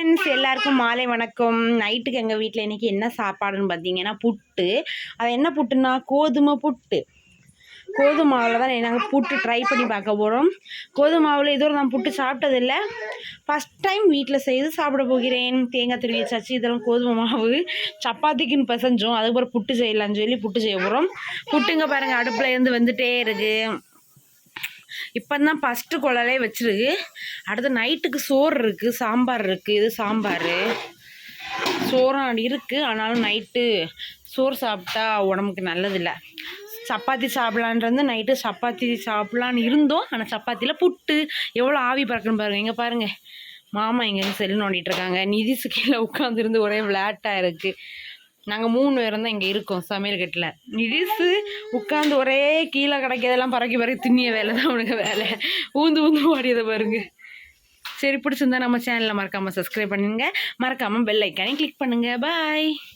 Friends எல்லாருக்கும் மாலை வணக்கம். நைட்டுக்கு எங்கள் வீட்டில் இன்றைக்கி என்ன சாப்பாடுன்னு பார்த்தீங்கன்னா புட்டு. அது என்ன புட்டுன்னா கோதுமை புட்டு. கோதுமை மாவில் தான் நாங்கள் புட்டு ட்ரை பண்ணி பார்க்க போகிறோம் கோதுமை மாவில் இதுவரை நான் புட்டு சாப்பிட்டதில்ல. ஃபஸ்ட் டைம் வீட்டில் செய்து சாப்பிட போகிறேன். தேங்காய் திருவி சச்சி இதெல்லாம் கோதுமை மாவு. சப்பாத்திக்குன்னு பிசைஞ்சோம். அதுக்கப்புறம் புட்டு செய்யலாம்னு சொல்லி புட்டு செய்ய போகிறோம் புட்டுங்க பாருங்கள் அடுப்பில் இருந்து வந்துகிட்டே இருக்குது இப்போ தான் ஃபஸ்ட்டு குழலே வச்சிருக்கு அடுத்து நைட்டுக்கு சோறு இருக்குது சாம்பார் இருக்குது இது சாம்பார். சோறும் இருக்குது ஆனாலும் நைட்டு சோறு சாப்பிட்டா உடம்புக்கு நல்லதில்லை. சப்பாத்தி சாப்பிட்லான்றது நைட்டு சப்பாத்தி சாப்பிட்லான்னு இருந்தோம். ஆனால் சப்பாத்தியில் புட்டு. எவ்வளோ ஆவி பறக்குன்னு பாருங்கள் இங்கே பாருங்கள் மாமா இங்கே செல்லு நோண்டிட்டு இருக்காங்க. நிதிஷு கீழே உட்காந்துருந்து ஒரே விளையாட்டாக இருக்குது நாங்கள் மூணு பேரும் தான் இங்கே இருக்கோம் சமையல் கட்டில் இடிசு உட்காந்து ஒரே கீழே கிடைக்கிறதெல்லாம் பறக்கி பறக்கி திண்ணிய வேலை தான் அவனுக்கு வேலை. ஊந்து ஊந்து ஓடியதை பாருங்க. சரி பிடிச்சிருந்தா நம்ம சேனலில் மறக்காமல் சப்ஸ்கிரைப் பண்ணுங்க மறக்காமல் பெல் ஐக்கானே கிளிக் பண்ணுங்கள் பாய்